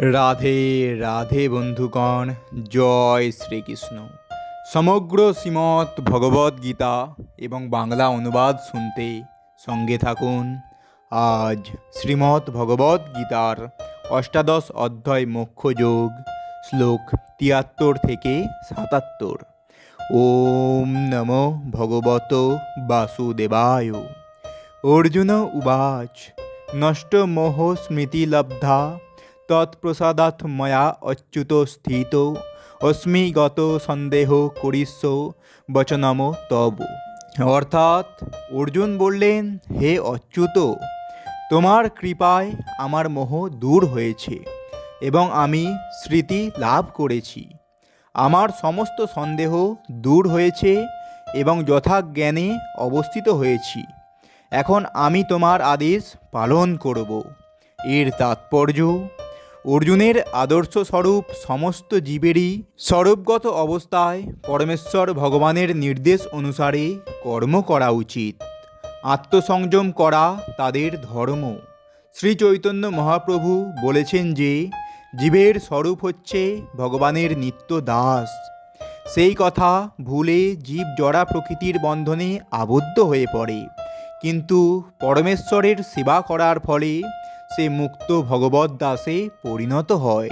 রাধে রাধে বন্ধুগণ, জয় শ্রীকৃষ্ণ। সমগ্র শ্রীমৎ ভগবদ গীতা এবং বাংলা অনুবাদ শুনতে সঙ্গে থাকুন। আজ শ্রীমৎ ভগবদ গীতার অষ্টাদশ অধ্যায় মোক্ষ যোগ শ্লোক তিয়াত্তর থেকে সাতাত্তর। ওম নম ভগবত বাসুদেবায়। অর্জুন উবাচ, নষ্ট মোহ স্মৃতিলব্ধা তৎপ্রসাদাৎ ময়া অচ্যুত স্থিত। অস্মি গত সন্দেহ করিষ্য। বচনম তব। অর্থাৎ অর্জুন বললেন, হে অচ্যুত তোমার কৃপায় আমার মোহ দূর হয়েছে এবং আমি স্মৃতি লাভ করেছি। আমার সমস্ত সন্দেহ দূর হয়েছে এবং যথাজ্ঞানে অবস্থিত হয়েছি। এখন আমি তোমার আদেশ পালন করব। এর তাৎপর্য অর্জুনের আদর্শ স্বরূপ সমস্ত জীবেরই স্বরূপগত অবস্থায় পরমেশ্বর ভগবানের নির্দেশ অনুসারে কর্ম করা উচিত। আত্মসংযম করা তাদের ধর্ম। শ্রী চৈতন্য মহাপ্রভু বলেছেন যে, জীবের স্বরূপ হচ্ছে ভগবানের নিত্য দাস। সেই কথা ভুলে জীব জড়া প্রকৃতির বন্ধনে আবদ্ধ হয়ে পড়ে। কিন্তু পরমেশ্বরের সেবা করার ফলে সে মুক্ত ভগবত দাসে পরিণত হয়।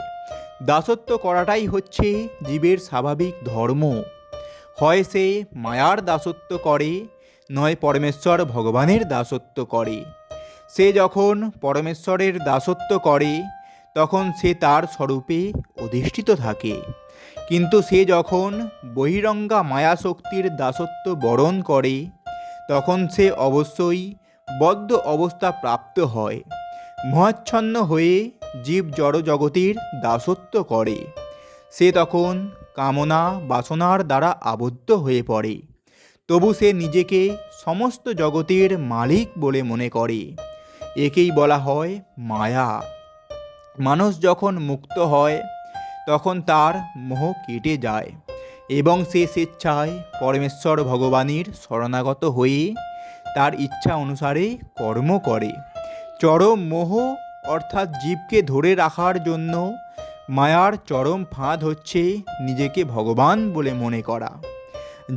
দাসত্ব করাটাই হচ্ছে জীবের স্বাভাবিক ধর্ম। হয় সে মায়ার দাসত্ব করে, নয় পরমেশ্বর ভগবানের দাসত্ব করে। সে যখন পরমেশ্বরের দাসত্ব করে, তখন সে তার স্বরূপে অধিষ্ঠিত থাকে। কিন্তু সে যখন বহিরঙ্গা মায়া শক্তির দাসত্ব বরণ করে, তখন সে অবশ্যই বদ্ধ অবস্থা প্রাপ্ত হয়। মহাচ্ছন্ন হয়ে জীব জড় জগতের দাসত্ব করে। সে তখন কামনা বাসনার দ্বারা আবদ্ধ হয়ে পড়ে। তবু সে নিজেকে সমস্ত জগতের মালিক বলে মনে করে। একেই বলা হয় মায়া। মানুষ যখন মুক্ত হয়, তখন তার মোহ কেটে যায় এবং সে স্বেচ্ছায় পরমেশ্বর ভগবানের শরণাগত হয়ে তার ইচ্ছা অনুসারে কর্ম করে। চরম মোহ অর্থাৎ জীবকে ধরে রাখার জন্য মায়ার চরম ফাঁদ হচ্ছে নিজেকে ভগবান বলে মনে করা।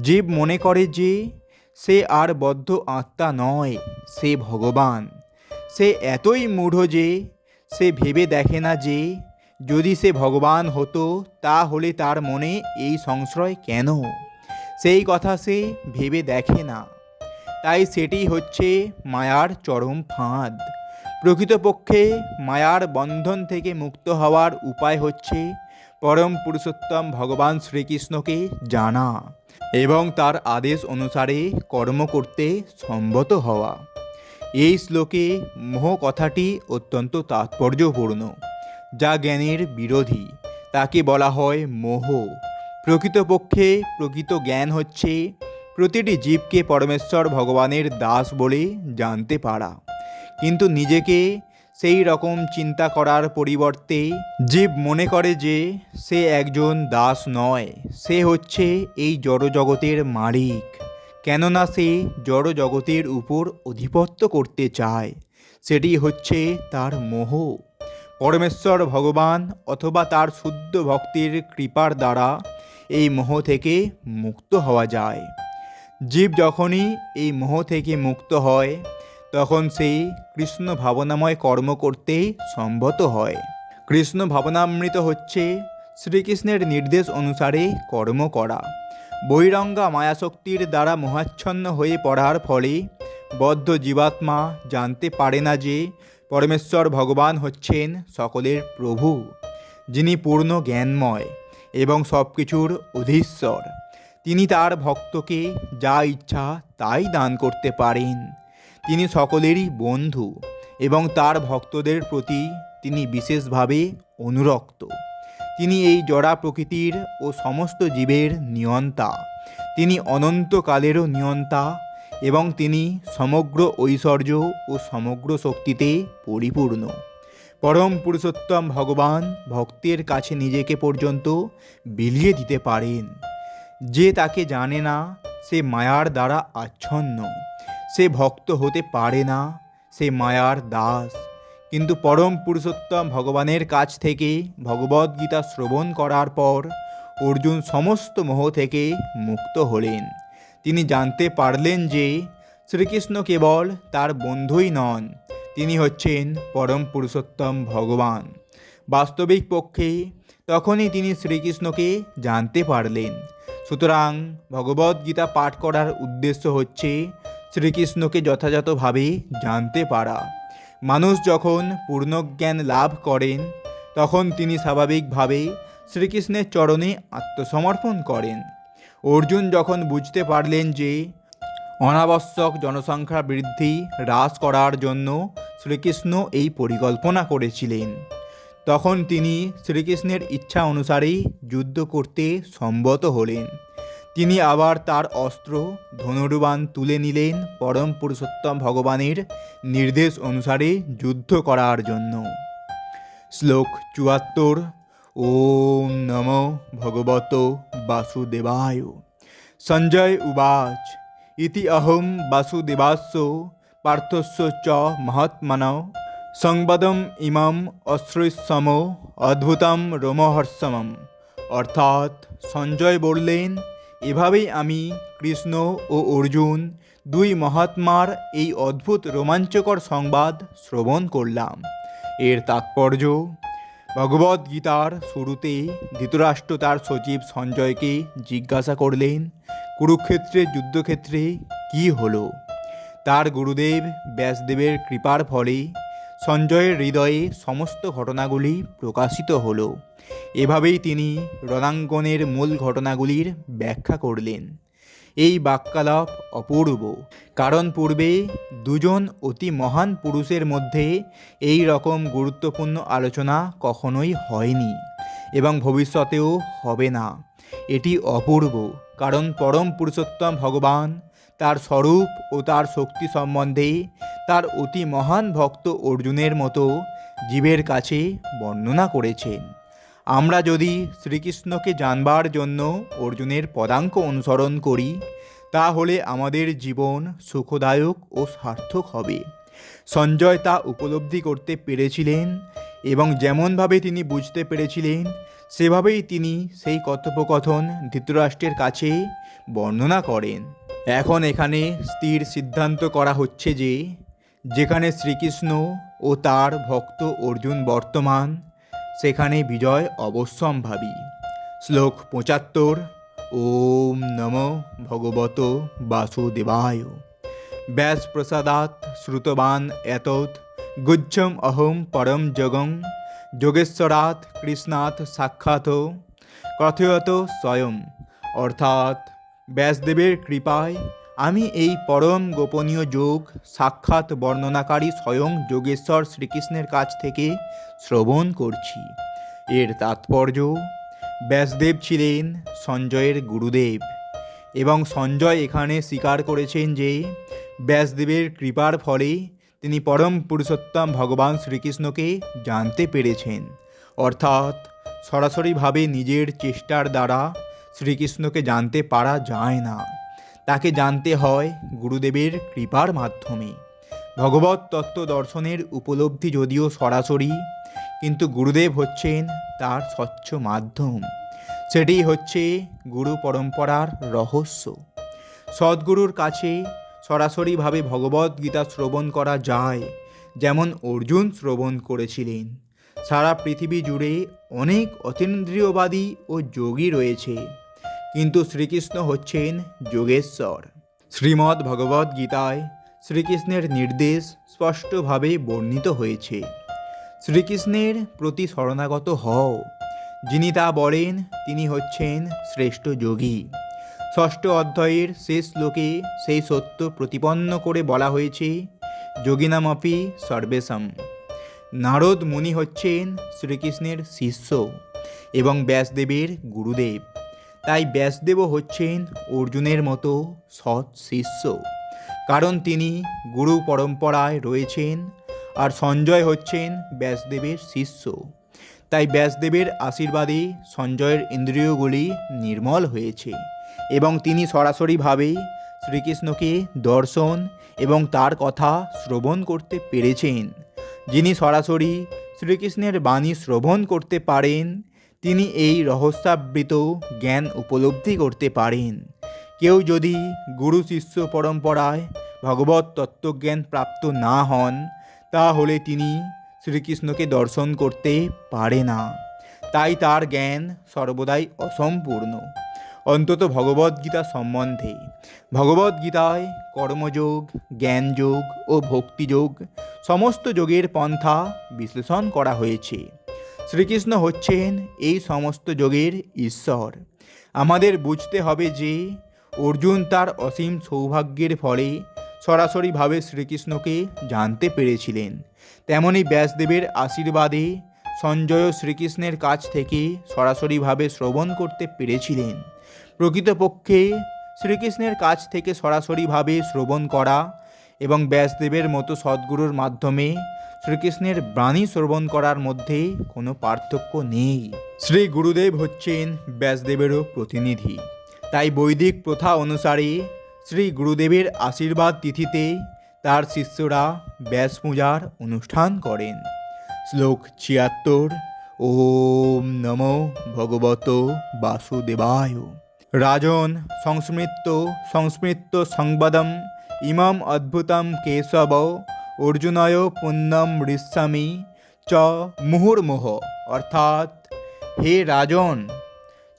জীব মনে করে যে সে আর বদ্ধ আত্মা নয়, সে ভগবান। সে এতই মূঢ় যে সে ভেবে দেখে না যে যদি সে ভগবান হতো তাহলে তার মনে এই সংশ্রয় কেন? সেই কথা সে ভেবে দেখে না। তাই সেটি হচ্ছে মায়ার চরম ফাঁদ। প্রকৃতপক্ষে মায়ার বন্ধন থেকে মুক্ত হওয়ার উপায় হচ্ছে পরম পুরুষোত্তম ভগবান শ্রীকৃষ্ণকে জানা এবং তার আদেশ অনুসারে কর্ম করতে সম্মত হওয়া। এই শ্লোকে মোহ কথাটি অত্যন্ত তাৎপর্যপূর্ণ, যা জ্ঞানের বিরোধী। তাকে বলা হয় মোহ। প্রকৃতপক্ষে প্রকৃত জ্ঞান হচ্ছে প্রতিটি জীবকে পরমেশ্বর ভগবানের দাস বলে জানতে পারা। কিন্তু নিজেকে সেই রকম চিন্তা করার পরিবর্তে জীব মনে করে যে সে একজন দাস নয়, সে হচ্ছে এই জড়জগতের মালিক। কেননা সে জড় জগতের উপর অধিপত্য করতে চায়, সেটি হচ্ছে তার মোহ। পরমেশ্বর ভগবান অথবা তার শুদ্ধ ভক্তির কৃপার দ্বারা এই মোহ থেকে মুক্ত হওয়া যায়। জীব যখনই এই মোহ থেকে মুক্ত হয় তখন সে কৃষ্ণ ভাবনাময় কর্ম করতে সম্মত হয়। কৃষ্ণ ভাবনামৃত হচ্ছে শ্রীকৃষ্ণের নির্দেশ অনুসারে কর্ম করা। বৈরঙ্গা মায়াশক্তির দ্বারা মহাচ্ছন্ন হয়ে পড়ার ফলে বদ্ধ জীবাত্মা জানতে পারে না যে পরমেশ্বর ভগবান হচ্ছেন সকলের প্রভু, যিনি পূর্ণ জ্ঞানময় এবং সব কিছুর অধীশ্বর। তিনি তার ভক্তকে যা ইচ্ছা তাই দান করতে পারেন। তিনি সকলেরই বন্ধু এবং তার ভক্তদের প্রতি তিনি বিশেষভাবে অনুরক্ত। তিনি এই জড়া প্রকৃতির ও সমস্ত জীবের নিয়ন্তা। তিনি অনন্তকালেরও নিয়ন্তা এবং তিনি সমগ্র ঐশ্বর্য ও সমগ্র শক্তিতে পরিপূর্ণ। পরম পুরুষোত্তম ভগবান ভক্তের কাছে নিজেকে পর্যন্ত বিলিয়ে দিতে পারেন। যে তাকে জানে না, সে মায়ার দ্বারা আচ্ছন্ন। সে ভক্ত হতে পারে না, সে মায়ার দাস। কিন্তু পরম পুরুষোত্তম ভগবানের কাছ থেকে ভগবদ্গীতা শ্রবণ করার পর অর্জুন সমস্ত মোহ থেকে মুক্ত হলেন। তিনি জানতে পারলেন যে শ্রীকৃষ্ণ কেবল তার বন্ধুই নন, তিনি হচ্ছেন পরম পুরুষোত্তম ভগবান। বাস্তবিক পক্ষে তখনই তিনি শ্রীকৃষ্ণকে জানতে পারলেন। সুতরাং ভগবদ্গীতা পাঠ করার উদ্দেশ্য হচ্ছে শ্রীকৃষ্ণকে যথাযথভাবে জানতে পারা। মানুষ যখন পূর্ণজ্ঞান লাভ করেন, তখন তিনি স্বাভাবিকভাবে শ্রীকৃষ্ণের চরণে আত্মসমর্পণ করেন। অর্জুন যখন বুঝতে পারলেন যে অনাবশ্যক জনসংখ্যা বৃদ্ধি হ্রাস করার জন্য শ্রীকৃষ্ণ এই পরিকল্পনা করেছিলেন, তখন তিনি শ্রীকৃষ্ণের ইচ্ছা অনুসারেই যুদ্ধ করতে সম্মত হলেন। তিনি আবার তার অস্ত্র, ধনুর্বাণ তুলে নিলেন পরম পুরুষোত্তম ভগবানের নির্দেশ অনুসারে যুদ্ধ করার জন্য। শ্লোক চুয়াত্তর, ওম নম ভগবত বাসুদেবায়। সঞ্জয় উবাচ। ইতি অহম বাসুদেবাস্য পার্থস্য চ মহাত্মন সংবাদম ইমম অশ্রুসম অদ্ভুতম রোমহর্ষমম। অর্থাৎ সঞ্জয় বললেন এভাবেই আমি, কৃষ্ণ ও অর্জুন, দুই মহাত্মার এই অদ্ভুত রোমাঞ্চকর সংবাদ শ্রবণ করলাম। এর তাৎপর্য, ভগবদ্গীতার শুরুতে ধৃতরাষ্ট্র তার সচিব সঞ্জয়কে জিজ্ঞাসা করলেন কুরুক্ষেত্রের যুদ্ধক্ষেত্রে কি হলো? তার গুরুদেব ব্যাসদেবের কৃপার ফলে সঞ্জয়ের হৃদয়ে সমস্ত ঘটনাগুলি প্রকাশিত হল। এভাবেই তিনি রণাঙ্গনের মূল ঘটনাগুলির ব্যাখ্যা করলেন। এই বাক্যালাপ অপূর্ব, কারণ পূর্বে দুজন অতি মহান পুরুষের মধ্যে এই রকম গুরুত্বপূর্ণ আলোচনা কখনোই হয়নি এবং ভবিষ্যতেও হবে না। এটি অপূর্ব, কারণ পরম পুরুষোত্তম ভগবান তার স্বরূপ ও তার শক্তি সম্বন্ধে তার অতি মহান ভক্ত অর্জুনের মতো জীবের কাছে বর্ণনা করেছেন। আমরা যদি শ্রীকৃষ্ণকে জানবার জন্য অর্জুনের পদাঙ্ক অনুসরণ করি, তাহলে আমাদের জীবন সুখদায়ক ও সার্থক হবে। সঞ্জয় তা উপলব্ধি করতে পেরেছিলেন এবং যেমনভাবে তিনি বুঝতে পেরেছিলেন, সেভাবেই তিনি সেই কথোপকথন ধৃতরাষ্ট্রের কাছে বর্ণনা করেন। এখন এখানে স্থির সিদ্ধান্ত করা হচ্ছে যে, যেখানে শ্রীকৃষ্ণ ও তার ভক্ত অর্জুন বর্তমান, সেখানে বিজয় অবশ্যম্ভাবী। শ্লোক পঁচাত্তর, ওম নম ভগবত বাসুদেবায়। ব্যাস প্রসাদাত শ্রুতবান এতৎ। গুজ্জম অহম পরম জগং। যোগেশ্বরাত কৃষ্ণাথ সাক্ষাৎ। কথয়ত স্বয়ং। অর্থাৎ ব্যাসদেবের কৃপায় আমি এই পরম গোপনীয় যোগ সাক্ষাৎ বর্ণনাকারী স্বয়ং যোগেশ্বর শ্রীকৃষ্ণের কাছ থেকে শ্রবণ করছি। এর তাৎপর্য, ব্যাসদেব ছিলেন সঞ্জয়ের গুরুদেব এবং সঞ্জয় এখানে স্বীকার করেছেন যে ব্যাসদেবের কৃপার ফলে তিনি পরম পুরুষোত্তম ভগবান শ্রীকৃষ্ণকে জানতে পেরেছেন। অর্থাৎ সরাসরিভাবে নিজের চেষ্টার দ্বারা শ্রীকৃষ্ণকে জানতে পারা যায় না। তাকে জানতে হয় গুরুদেবের কৃপার মাধ্যমে। ভগবত তত্ত্ব দর্শনের উপলব্ধি যদিও সরাসরি, কিন্তু গুরুদেব হচ্ছেন তার স্বচ্ছ মাধ্যম। সেটি হচ্ছে গুরু পরম্পরার রহস্য। সদ্গুরুর কাছে সরাসরিভাবে ভগবদ্গীতা শ্রবণ করা যায়, যেমন অর্জুন শ্রবণ করেছিলেন। সারা পৃথিবী জুড়ে অনেক অতীন্দ্রিয়বাদী ও যোগী রয়েছে। কিন্তু শ্রীকৃষ্ণ হচ্ছেন যোগেশ্বর। শ্রীমদ্ ভগবদ্ গীতায় শ্রীকৃষ্ণের নির্দেশ স্পষ্টভাবে বর্ণিত হয়েছে। শ্রীকৃষ্ণের প্রতি শরণাগত হও। যিনি তা বলেন, তিনি হচ্ছেন শ্রেষ্ঠ যোগী। ষষ্ঠ অধ্যায়ের শেষ শ্লোকে সেই সত্য প্রতিপন্ন করে বলা হয়েছে, যোগিনামপি সর্বেশম। নারদ মুনি হচ্ছেন শ্রীকৃষ্ণের শিষ্য এবং ব্যাসদেবের গুরুদেব। তাই ব্যাসদেবও হচ্ছেন অর্জুনের মতো সৎ শিষ্য। কারণ তিনি গুরু পরম্পরায় রয়েছেন আর সঞ্জয় হচ্ছেন ব্যাসদেবের শিষ্য। তাই ব্যাসদেবের আশীর্বাদে সঞ্জয়ের ইন্দ্রিয়গুলি নির্মল হয়েছে এবং তিনি সরাসরিভাবে শ্রীকৃষ্ণকে দর্শন এবং তার কথা শ্রবণ করতে পেরেছেন। যিনি সরাসরি শ্রীকৃষ্ণের বাণী শ্রবণ করতে পারেন তিনি এই রহস্যাবৃত জ্ঞান উপলব্ধি করতে পারেন। কেউ যদি গুরু শিষ্য পরম্পরায় ভগবত তত্ত্বজ্ঞান প্রাপ্ত না হন, তাহলে তিনি শ্রীকৃষ্ণকে দর্শন করতে পারে না। তাই তার জ্ঞান সর্বদাই অসম্পূর্ণ। অন্তত ভগবদ্গীতা সম্বন্ধে। ভগবদ্গীতায় কর্মযোগ, জ্ঞানযোগ ও ভক্তিযোগ সমস্ত যোগের পন্থা বিশ্লেষণ করা হয়েছে। শ্রীকৃষ্ণ হচ্ছেন এই সমস্ত যোগের ঈশ্বর। আমাদের বুঝতে হবে যে, অর্জুন তার অসীম সৌভাগ্যের ফলে সরাসরিভাবে শ্রীকৃষ্ণকে জানতে পেরেছিলেন। তেমনি ব্যাসদেবের আশীর্বাদে সঞ্জয় শ্রীকৃষ্ণের কাছ থেকে সরাসরিভাবে শ্রবণ করতে পেরেছিলেন। প্রকৃতপক্ষে শ্রীকৃষ্ণের কাছ থেকে সরাসরিভাবে শ্রবণ করা এবং ব্যাসদেবের মতো সদ্গুরুর মাধ্যমে শ্রীকৃষ্ণের বাণী শ্রবণ করার মধ্যে কোনো পার্থক্য নেই। শ্রী গুরুদেব হচ্ছেন ব্যাসদেবেরও প্রতিনিধি। তাই বৈদিক প্রথা অনুসারে শ্রী গুরুদেবের আশীর্বাদ তিথিতে তার শিষ্যরা ব্যাস পূজার অনুষ্ঠান করেন। শ্লোক ছিয়াত্তর, ওম নম ভগবত বাসুদেবায়। রাজন সংস্মৃত সংস্মৃত সংবাদম ইমম অদ্ভুতম কেশব অর্জুনয় পুণ্যম ঋস্বামী চ মুহুর্মুহ। অর্থাৎ, হে রাজন,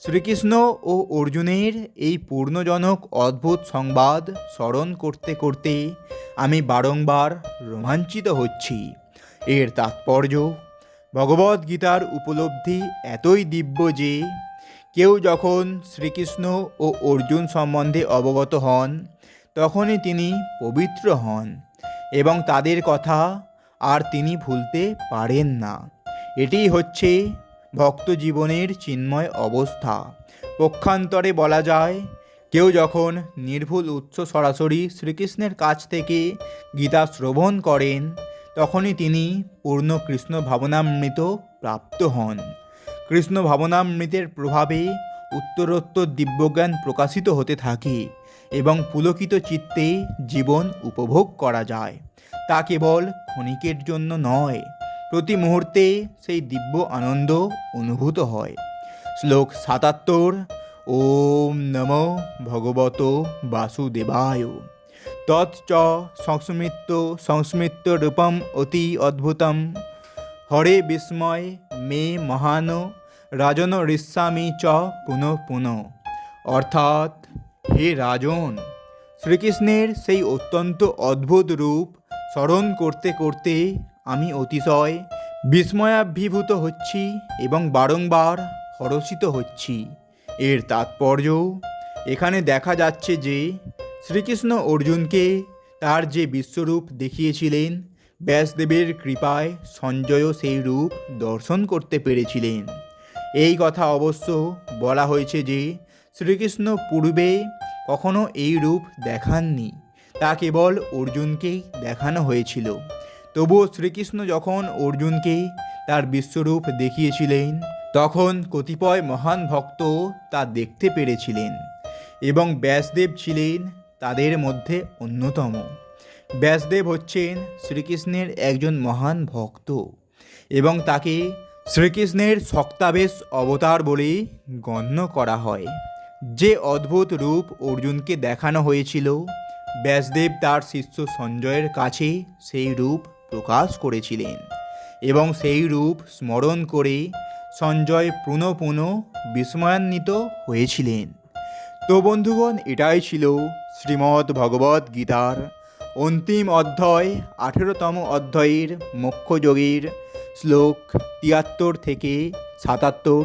শ্রীকৃষ্ণ ও অর্জুনের এই পূর্ণজনক অদ্ভুত সংবাদ স্মরণ করতে করতে আমি বারংবার রোমাঞ্চিত হচ্ছি। এর তাৎপর্য ভগবদ্গীতার উপলব্ধি এতই দিব্য যে, কেউ যখন শ্রীকৃষ্ণ ও অর্জুন সম্বন্ধে অবগত হন তখনই তিনি পবিত্র হন এবং তাদের কথা আর তিনি ভুলতে পারেন না। এটিই হচ্ছে ভক্ত জীবনের চিন্ময় অবস্থা। পক্ষান্তরে বলা যায়, কেউ যখন নির্ভুল উৎস সরাসরি শ্রীকৃষ্ণের কাছ থেকে গীতা শ্রবণ করেন, তখনই তিনি পূর্ণ কৃষ্ণ ভাবনামৃত প্রাপ্ত হন। কৃষ্ণ ভাবনামৃতের প্রভাবে উত্তরোত্তর দিব্যজ্ঞান প্রকাশিত হতে থাকে। এবং পুলকিত চিত্তে জীবন উপভোগ করা যায়। তা কেবল ক্ষণিকের জন্য নয়, প্রতি মুহূর্তে সেই দিব্য আনন্দ অনুভূত হয়। শ্লোক সাতাত্তর, ওম নম ভগবত বাসুদেবায়। তৎচ সংস্মৃত সংস্মৃত রূপম অতি অদ্ভুতম। হরে বিস্ময়, মে মহান, রাজন ঋস্বামী চ পুনঃ পুনঃ। অর্থাৎ হে রাজন, শ্রীকৃষ্ণের সেই অত্যন্ত অদ্ভুত রূপ স্মরণ করতে করতে আমি অতিশয় বিস্ময়াভিভূত হচ্ছি এবং বারংবার হরষিত হচ্ছি। এর তাৎপর্য এখানে দেখা যাচ্ছে যে শ্রীকৃষ্ণ অর্জুনকে তার যে বিশ্বরূপ দেখিয়েছিলেন, ব্যাসদেবের কৃপায় সঞ্জয়ও সেই রূপ দর্শন করতে পেরেছিলেন। এই কথা অবশ্য বলা হয়েছে যে শ্রীকৃষ্ণ পূর্বে কখনো এই রূপ দেখাননি, তা কেবল অর্জুনকেই দেখানো হয়েছিল। তবুও শ্রীকৃষ্ণ যখন অর্জুনকে তার বিশ্বরূপ দেখিয়েছিলেন, তখন কতিপয় মহান ভক্ত তা দেখতে পেরেছিলেন এবং ব্যাসদেব ছিলেন তাদের মধ্যে অন্যতম। ব্যাসদেব হচ্ছেন শ্রীকৃষ্ণের একজন মহান ভক্ত এবং তাকে শ্রীকৃষ্ণের শক্তাবেশ অবতার বলে গণ্য করা হয়। যে অদ্ভুত রূপ অর্জুনকে দেখানো হয়েছিল, ব্যাসদেব তার শিষ্য সঞ্জয়ের কাছে সেই রূপ প্রকাশ করেছিলেন এবং সেই রূপ স্মরণ করে সঞ্জয় পুনঃ পুনঃ বিস্ময়ান্বিত হয়েছিলেন। তো বন্ধুগণ, এটাই ছিল শ্রীমদ্ ভগবদ গীতার অন্তিম অধ্যায়, আঠেরোতম অধ্যায়ের মুখ্যযোগীর শ্লোক তিয়াত্তর থেকে সাতাত্তর।